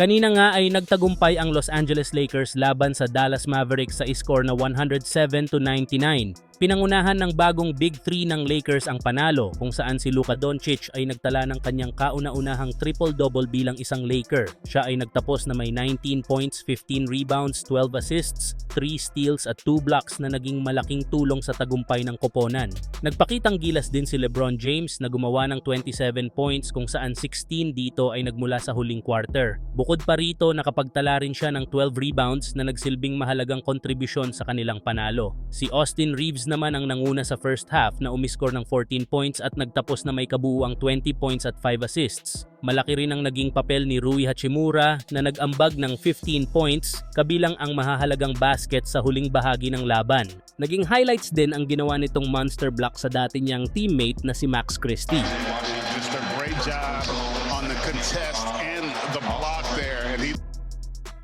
Kanina nga ay nagtagumpay ang Los Angeles Lakers laban sa Dallas Mavericks sa score na 107 to 99. Pinangunahan ng bagong Big 3 ng Lakers ang panalo kung saan si Luka Doncic ay nagtala ng kanyang kauna-unahang triple-double bilang isang Laker. Siya ay nagtapos na may 19 points, 15 rebounds, 12 assists, 3 steals at 2 blocks na naging malaking tulong sa tagumpay ng koponan. Nagpakitang gilas din si LeBron James na gumawa ng 27 points kung saan 16 dito ay nagmula sa huling quarter. Bukod pa rito, nakapagtala rin siya ng 12 rebounds na nagsilbing mahalagang kontribusyon sa kanilang panalo. Si Austin Reeves naman ang nanguna sa first half na umiskor ng 14 points at nagtapos na may kabuuang 20 points at 5 assists. Malaki rin ang naging papel ni Rui Hachimura na nag-ambag ng 15 points kabilang ang mahahalagang basket sa huling bahagi ng laban. Naging highlights din ang ginawa nitong monster block sa dati niyang teammate na si Max Christie. Just a great job on the contest and the block there. And he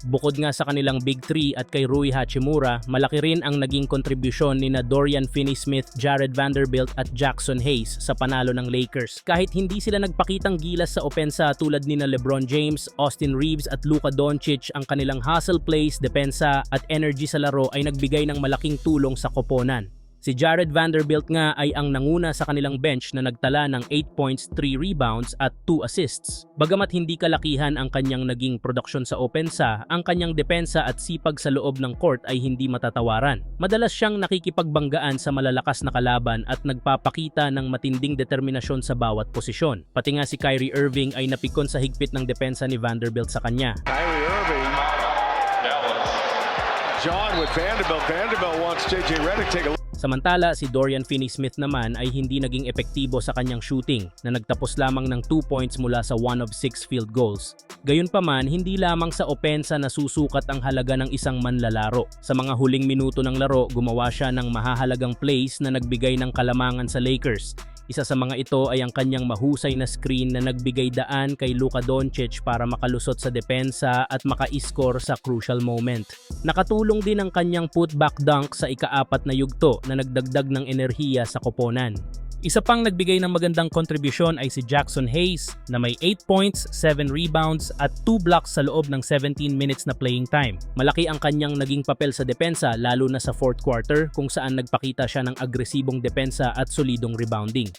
Bukod nga sa kanilang Big 3 at kay Rui Hachimura, malaki rin ang naging kontribusyon ni na Dorian Finney-Smith, Jared Vanderbilt at Jackson Hayes sa panalo ng Lakers. Kahit hindi sila nagpakitang gilas sa opensa tulad ni na LeBron James, Austin Reeves at Luka Doncic, ang kanilang hustle plays, depensa at energy sa laro ay nagbigay ng malaking tulong sa koponan. Si Jared Vanderbilt nga ay ang nanguna sa kanilang bench na nagtala ng 8 points, 3 rebounds at 2 assists. Bagamat hindi kalakihan ang kanyang naging produksyon sa opensa, ang kanyang depensa at sipag sa loob ng court ay hindi matatawaran. Madalas siyang nakikipagbanggaan sa malalakas na kalaban at nagpapakita ng matinding determinasyon sa bawat posisyon. Pati nga si Kyrie Irving ay napikon sa higpit ng depensa ni Vanderbilt sa kanya. Kyrie Irving. John with Vanderbilt. Vanderbilt wants JJ Redick take a look. Samantala, si Dorian Finney-Smith naman ay hindi naging epektibo sa kanyang shooting na nagtapos lamang ng 2 points mula sa 1 of 6 field goals. Gayunpaman, hindi lamang sa opensa na susukat ang halaga ng isang manlalaro. Sa mga huling minuto ng laro, gumawa siya ng mahahalagang plays na nagbigay ng kalamangan sa Lakers. Isa sa mga ito ay ang kanyang mahusay na screen na nagbigay daan kay Luka Doncic para makalusot sa depensa at maka-score sa crucial moment. Nakatulong din ang kanyang putback dunk sa ikaapat na yugto na nagdagdag ng enerhiya sa koponan. Isa pang nagbigay ng magandang kontribusyon ay si Jackson Hayes na may 8 points, 7 rebounds at 2 blocks sa loob ng 17 minutes na playing time. Malaki ang kanyang naging papel sa depensa lalo na sa fourth quarter kung saan nagpakita siya ng agresibong depensa at solidong rebounding.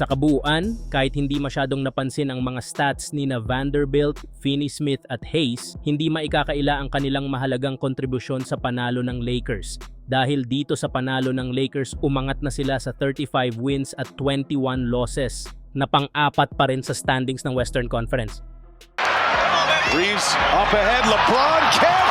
Sa kabuuan, kahit hindi masyadong napansin ang mga stats ni na Vanderbilt, Finney-Smith at Hayes, hindi maikakaila ang kanilang mahalagang kontribusyon sa panalo ng Lakers. Dahil dito sa panalo ng Lakers, umangat na sila sa 35 wins at 21 losses na pang-apat pa rin sa standings ng Western Conference. Reeves up ahead. LeBron can